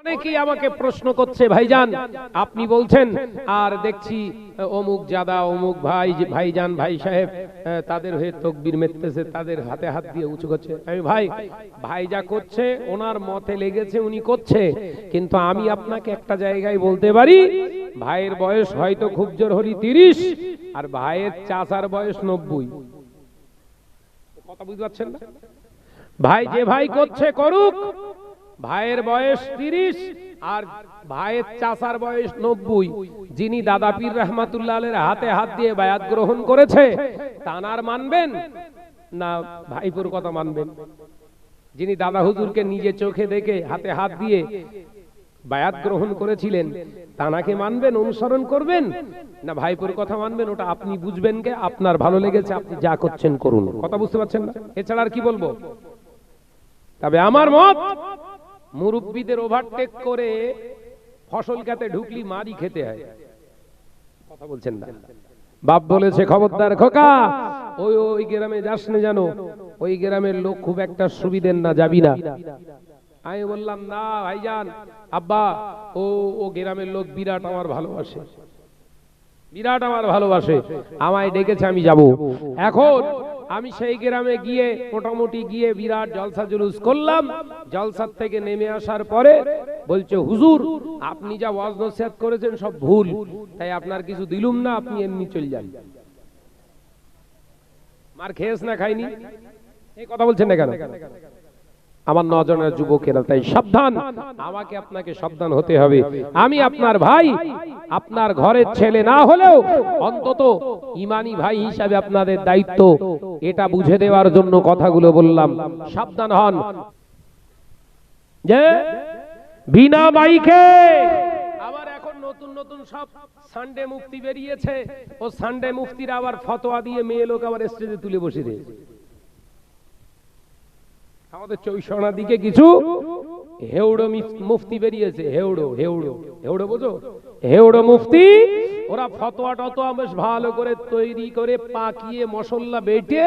অনেকেই আমাকে প্রশ্ন করছে, ভাইজান, আপনি বলছেন, আর দেখছি, অমুক জাদা, অমুক ভাই, ভাইজান, ভাই সাহেব তাদের হয়ে তকবির মেতেছে তাদের হাতে হাত দিয়ে উঁচু করছে। আমি ভাই ভাই যা করছে, ওনার মতে লেগেছে, উনি করছে, কিন্তু আমি আপনাকে একটা জায়গায় বলতে পারি, ভাইয়ের বয়স হয়তো খুব জোর হলি তিরিশ, আর ভাইয়ের চাচার বয়স নব্বই। কথা বুঝতে পারছেন না? ভাই যে ভাই করছে করুক ভাইয়ের বয়স তিরিশ আর ভাইয়ের চাচার বয়স নব্বই। যিনি দাদা পীর রহমাতুল্লাহের হাতে হাত দিয়ে বায়াত গ্রহণ করেছে, তানার মানবেন না ভাইপুর কথা মানবেন? যিনি দাদা হুজুরকে নিজে চোখে দেখে হাতে হাত দিয়ে বায়াত গ্রহণ করেছিলেন, তানাকে মানবেন, অনুসরণ করবেন? না ভাইপুর কথা মানবেন, ওটা আপনি বুঝবেন কে? আপনার ভালো লেগেছে, আপনি যা করছেন করুন। কথা বুঝতে পারছেন না? এছাড়া আর কি বলব? তবে আমার মত মুরব্বীদের ওভারটেক করে ফসল খেতে ঢুকলি মারি খেতে হয়। কথা বলছেন না। বাপ বলেছে, খবরদার খোকা, ওই ওই গ্রামে যাস না জানো? ওই গ্রামের লোক খুব একটা সুবিধের না, যাবি না। আমি বললাম, না, ভাইজান, আব্বা, ও ও গ্রামের লোক বিরাট আমার ভালোবাসে। বিরাট আমার ভালোবাসে। আমায় ডেকেছে, আমি যাব। এখন আমি সেই গ্রামে গিয়ে মোটামুটি গিয়ে বিরাট জলসা জুলুস করলাম। জলসার থেকে নেমে আসার পরে বলছে, হুজুর, আপনি যা ওয়াজ নসিহাত করেছেন সব ভুল। তাই আপনার কিছু দিলুম না, আপনি এমনি চলে যান। মার খেয়েস না, খাইনি? এই কথা বলছেন না কেন? আমার নজনের যুবকেরা তাই সাবধান। আমাকে আপনাকে সাবধান হতে হবে। আমি আপনার ভাই, আপনার ঘরের ছেলে না হলেও অন্তত ইমানি ভাই হিসাবে আপনাদের দায়িত্ব। এটা বুঝে দেওয়ার জন্য কথাগুলো বললাম। সাবধান হন। যে, বিনা বাইকে আবার এখন নতুন নতুন সব সানডে মুক্তি বেরিয়েছে। ও সানডে মুফতির আবার ফতোয়া দিয়ে মেয়ে লোক আবার স্টেজে তুলে বসে দিয়েছে আমাদের চৌষণার দিকে কিছু? হেউড়ো মুফতি বেরিয়েছে। হেউড়ো হেউড়ো হেউড়ো বোঝো? হেউড়ো মুফতি? ওরা ফতোয়া টতোয়া বেশ ভালো করে তৈরি করে পাকিয়ে মশল্লা বেটে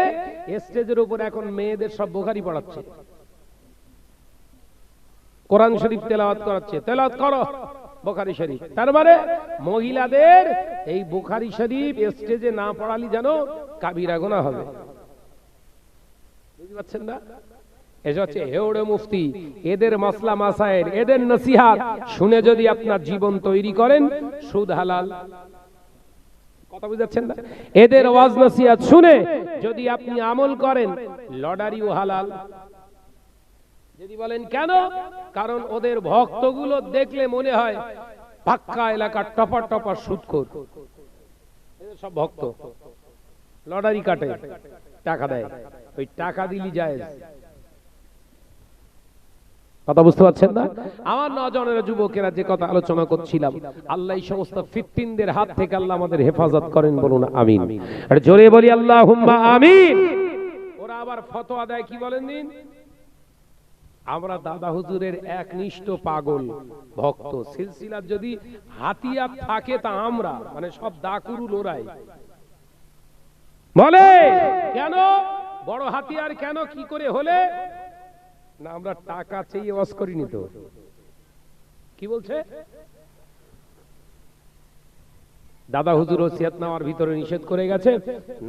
স্টেজের উপর এখন মেয়েদের সব বোখারি পড়াচ্ছে। কোরআন শরীফ তেলাওয়াত করাচ্ছে। তেলাওয়াত করো বোখারি শরীফ। তার মানে মহিলাদের এই বোখারি শরীফ স্টেজে না পড়ালি যেন কাবিরা গোনা হবে। বুঝতে পারছেন না? হচ্ছে হেউড়ে মুফতি এদের মাসলা মাসায়ের এদের নসিহাত শুনে যদি আপনার জীবন তৈরি করেন সুদ হালাল। কথা বুঝাচ্ছেন না? এদের ওয়াজ নসিহাত শুনে যদি আপনি আমল করেন লটারিও হালাল। যদি বলেন কেন? কারণ ওদের ভক্তগুলো দেখলে মনে হয় পাক্কা এলাকার টপার টপার সুদখোর। সব ভক্ত। লটারি কাটে টাকা দেয়। ওই টাকা দিলি যায় কথা বুঝতে পারছেন না? আমার নজনের যুবকেরা যে কথা আলোচনা করছিলাম, আল্লাহ এই সমস্ত ফিফটিনদের হাত থেকে আল্লাহ আমাদের হেফাজত করেন বলুন, আমিন। আর জোরে বলি আল্লাহ আমিন। ওরা আবার ফতোয়া দেয়, কি বলেন দিন? আমরা দাদা হুজুরের একনিষ্ঠ পাগল, ভক্ত। সিলসিলার যদি হাতিয়ার থাকে তা আমরা মানে সব দাকুরু লোরাই বলে, কেন? বড় হাতিয়ার কেন? কি করে হলে? না, আমরা টাকা চেয়ে ওয়াজ করিনি তো। কি বলছে? দাদা হুজুর ওসিয়াত নেওয়ার ভিতরে নিষেধ করে গেছে,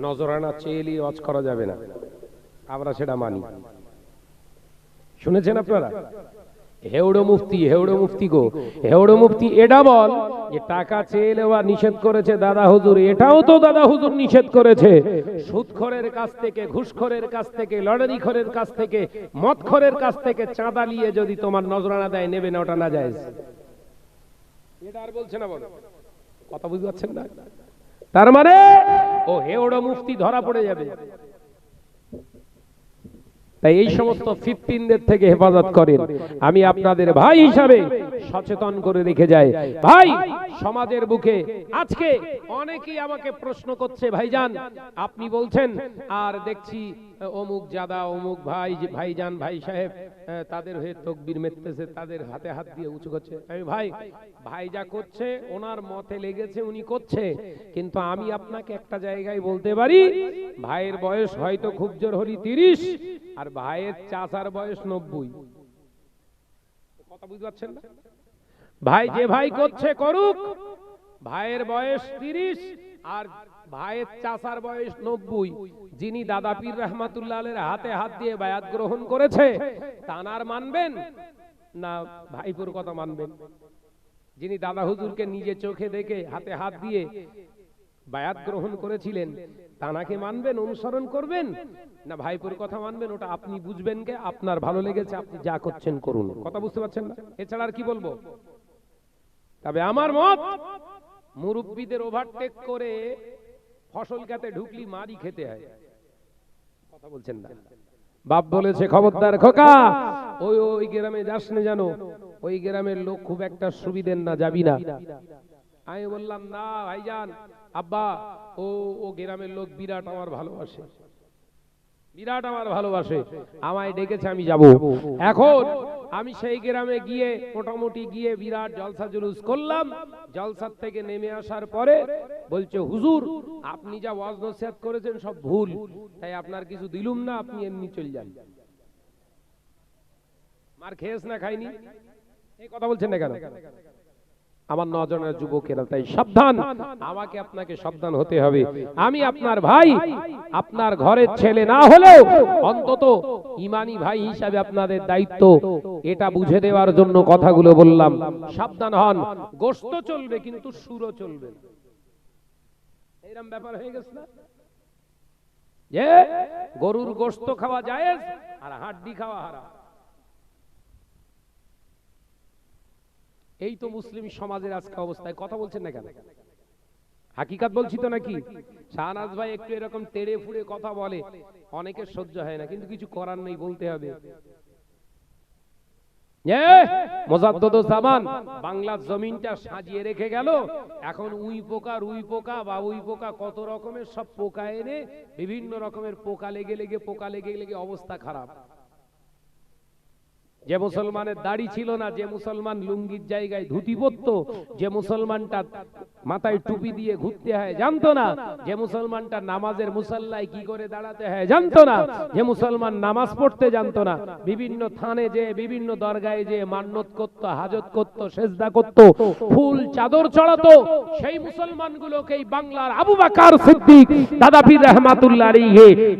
নজরানা চেয়ে ওয়াজ করা যাবে না। আমরা সেটা মানি। শুনেছেন আপনারা? হেউড়ো মুফতি হেউড়ো মুফতি গো। হেউড়ো মুফতি, এটা বল যে টাকা চেয়ে নেওয়া নিষেধ করেছে দাদা হুজুর, এটাও তো দাদা হুজুর নিষেধ করেছে। সুদখোরের কাছ থেকে, ঘুষখোরের কাছ থেকে লটারি খোরের কাছ থেকে, মদখোরের কাছ থেকে চাঁদা নিয়ে যদি তোমার নজরানা দেয়, নেবে না, ওটা না যায় এটা আর বলছে না বলো। কথা বুঝতে পারছেন না? তার মানে ও হেউড়ো মুফতি ধরা পড়ে যাবে। তাই এই সমস্ত ফিফটিনদের থেকে হেফাজত করেন। আমি আপনাদের ভাই হিসাবে সচেতন করে রেখে যাই ভাই, সমাজের বুকে আজকে অনেকেই আমাকে প্রশ্ন করছে, ভাইজান, আপনি বলছেন, আর দেখছি, অমুক জাদা, অমুক ভাই ভাইজান, ভাই সাহেব তাদের হয়ে তকবির মেতেছে তাদের হাতে হাত দিয়ে উঁচু করছে। আমি, ভাই ভাই যা করছে, ওনার মতে লেগেছে, উনি করছে, কিন্তু আমি আপনাকে একটা জায়গায় বলতে পারি, ভাইয়ের বয়স হয়তো খুব জোর হলি তিরিশ, আর ভাইয়ের চাচার বয়স নব্বই। ভাই যে ভাই করছে করুক, ভাইয়ের বয়স তিরিশ আর ভাইয়ের চাচার বয়স নব্বই। যিনি দাদা পীর রহমাতুল্লাহ হাতে হাত দিয়ে বায়াত গ্রহণ করেছে, তানার মানবেন না ভাইপুর কথা মানবেন? যিনি দাদা হুজুরকে নিজে চোখে দেখে হাতে হাত দিয়ে বায়াত গ্রহণ করেছিলেন। তানাকে মানবেন, অনুসরণ করবেন? না ভাইপুর কথা মানবেন, ওটা আপনি বুঝবেন কে? আপনার ভালো লেগেছে, আপনি যা করছেন করুন। কথা বুঝতে পারছেন না? এছাড়া আর কি বলব? তবে আমার মত, মুরব্বীদের ওভারটেক করে ফসল খেতে ঢুকলি মারি খেতে হয়। কথা বলছেন না? বাপ বলেছে, খবরদার খোকা, ওই ওই গ্রামে যাস না জানো ওই গ্রামের লোক খুব একটা সুবিধের না, যাবি না। আমি বললাম, না, ভাইজান, আব্বা, ও ও গ্রামের লোক বিরাট আমার ভালোবাসে। বিরাট আমার ভালোবাসে। আমায় ডেকেছে, আমি যাব। এখন আমি সেই গ্রামে গিয়ে মোটামুটি গিয়ে বিরাট জলসা জুলুস করলাম। জলসার থেকে নেমে আসার পরে বলছে, হুজুর, আপনি যা ওয়াজ নসিহত করেছেন সব ভুল। তাই আপনার কিছু দিলুম না, আপনি এমনি চলে যান। মার খেয়েস না, খাইনি? এই কথা বলছেন না কেন? আমার নজনের যুবকেরা, তাই সাবধান। আমাকে আপনাকে সাবধান হতে হবে। আমি আপনার ভাই, আপনার ঘরের ছেলে না হলেও অন্তত ইমানি ভাই হিসাবে আপনাদের দায়িত্ব। এটা বুঝে দেওয়ার জন্য কথাগুলো বললাম। সাবধান হন। গোস্ত চলবে, কিন্তু সুরও চলবে না। এইরকম ব্যাপার হয়ে গেছে না? যে গরুর গোস্ত খাওয়া যায় আর হাড্ডি খাওয়া হারাম। এই তো মুসলিম সমাজের আজকে অবস্থায় কথা বলছেন না কেন? হাকিকাত বলছি তো নাকি? শাহনাজ ভাই একটু এরকম তেড়ে ফুড়ে কথা বলে অনেকের সহ্য হয় না কিন্তু কিছু করার নেই বলতে হবে। বাংলার জমিনটা সাজিয়ে রেখে গেল। এখন উই পোকা রুই পোকা বা উই পোকা কত রকমের সব পোকা এনে বিভিন্ন রকমের পোকা লেগে লেগে পোকা লেগে লেগে অবস্থা খারাপ। যে মুসলমানের দাড়ি ছিল না, যে মুসলমান লুঙ্গির জায়গায় ধুতি পরতো, যে মুসলমানটা মাথায় টুপি দিয়ে ঘুরতে হয়, জানতো না। যে মুসলমানটা নামাজের মুসল্লায় কি করে দাঁড়াতে হয়, জানতো না। যে মুসলমান নামাজ পড়তে জানতো না। বিভিন্ন থানে যে বিভিন্ন দরগায় যে মান্নত করত, হাজত করত, সেজদা করত, ফুল চাদর চড়াতো। সেই মুসলমানগুলোকে এই বাংলার আবু বাকার সিদ্দিক, দাদা পীর রহমাতুল্লাহ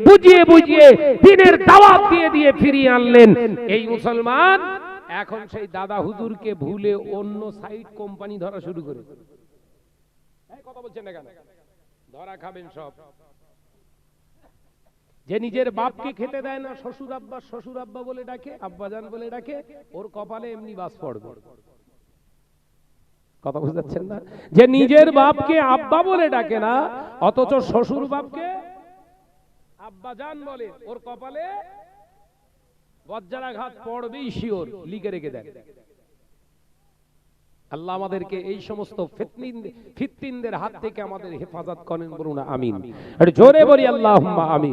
বুঝিয়ে বুঝিয়ে দিনের দাওয়াত দিয়ে দিয়ে ফিরিয়ে আনলেন। এই মুসলমান এখন সেই দাদা হুজুরকে ভুলে অন্য সাইড কোম্পানি ধরা শুরু করে। কথা বলছেন ধরা খাবেন সব। যে নিজের বাপকে খেতে দেয় না, শ্বশুর আব্বা শ্বশুর আব্বা বলে ডাকে আব্বাজান বলে ডাকে, ওর কপালে এমনি বাস পড়বে। কথা বুঝতে পারছেন না? যে নিজের বাপকে আব্বা বলে ডাকে না, অথচ শ্বশুর বাপকে আব্বাজান বলে, ওর কপালে বজ্রাঘাত পড়বেই শিওর, লিখে রেখে দেন। আল্লাহ আমাদেরকে এই সমস্ত ফিতনিন- ফিতনিনদের হাত থেকে আমাদের হেফাজত করেন বলুন, আমিন। জোরে বলি আল্লাহ আমিন।